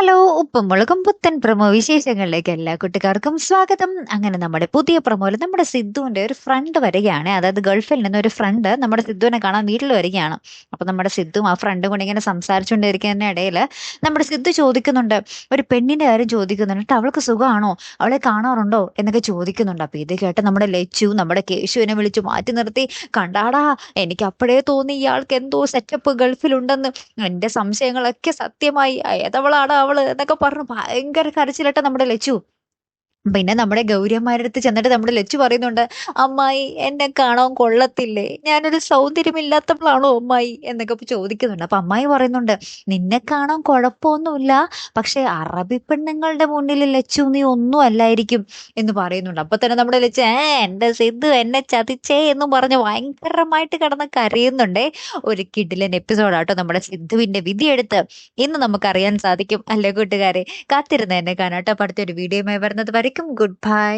Hello ഉപ്പും മുളകും പുത്തൻ പ്രമോ വിശേഷങ്ങളിലേക്ക് എല്ലാ കുട്ടിക്കാർക്കും സ്വാഗതം. അങ്ങനെ നമ്മുടെ പുതിയ പ്രമോയിൽ നമ്മുടെ സിദ്ധുവിന്റെ ഒരു ഫ്രണ്ട് വരികയാണ്. അതായത് ഗൾഫിൽ നിന്ന് ഒരു ഫ്രണ്ട് നമ്മുടെ സിദ്ധുവിനെ കാണാൻ വീട്ടിൽ വരികയാണ്. അപ്പൊ നമ്മുടെ സിദ്ധു ആ ഫ്രണ്ടും കൂടി ഇങ്ങനെ സംസാരിച്ചുകൊണ്ടിരിക്കുന്ന ഇടയിൽ നമ്മുടെ സിദ്ധു ചോദിക്കുന്നുണ്ട് ഒരു പെണ്ണിന്റെ കാര്യം ചോദിക്കുന്നുണ്ട്. "എന്നിട്ട് അവൾക്ക് സുഖമാണോ അവളെ കാണാറുണ്ടോ? എന്നൊക്കെ ചോദിക്കുന്നുണ്ട്. അപ്പൊ ഇത് കേട്ട് നമ്മുടെ ലച്ചു നമ്മുടെ കേശുവിനെ വിളിച്ചു മാറ്റി നിർത്തി. കണ്ടാടാ എനിക്ക് അപ്പോഴേ തോന്നി ഇയാൾക്ക് എന്തോ സെറ്റപ്പ് ഗൾഫിലുണ്ടെന്ന്. എന്റെ സംശയങ്ങളൊക്കെ സത്യമായി. ഏതവളാണ് അവൾ എന്നൊക്കെ പറഞ്ഞു ഭയങ്കര കരച്ചിലട്ടെ നമ്മുടെ ലച്ചു. പിന്നെ നമ്മുടെ ഗൗരിയമ്മയുടെ അടുത്ത് ചെന്നിട്ട് നമ്മുടെ ലച്ചു പറയുന്നുണ്ട് അമ്മായി എന്നെ കാണാൻ കൊള്ളത്തില്ലേ? ഞാനൊരു സൗന്ദര്യമില്ലാത്തവളാണോ അമ്മായി? എന്നൊക്കെ ചോദിക്കുന്നുണ്ട്. അപ്പൊ അമ്മായി പറയുന്നുണ്ട് നിന്നെ കാണാൻ കുഴപ്പമൊന്നുമില്ല പക്ഷെ അറബി പെണ്ണുങ്ങളുടെ മുന്നിൽ ലച്ചു നീ ഒന്നും അല്ലായിരിക്കും എന്ന് പറയുന്നുണ്ട്. അപ്പൊ തന്നെ നമ്മുടെ ലച്ചു ഏ എന്റെ സിദ്ധു എന്നെ ചതിച്ചേ എന്നും പറഞ്ഞ് ഭയങ്കരമായിട്ട് കിടന്ന് കരയുന്നുണ്ടേ ഒരു കിഡിലൻ എപ്പിസോഡാട്ടോ നമ്മുടെ സിദ്ധുവിന്റെ വിധിയെടുത്ത്. ഇന്ന് നമുക്കറിയാൻ സാധിക്കും അല്ലേ കൂട്ടുകാരെ? കാത്തിരുന്ന എന്നെ കാണാട്ടോ. അടുത്തൊരു വീഡിയോയുമായി വരുന്നത് வரைக்கும் குட் பை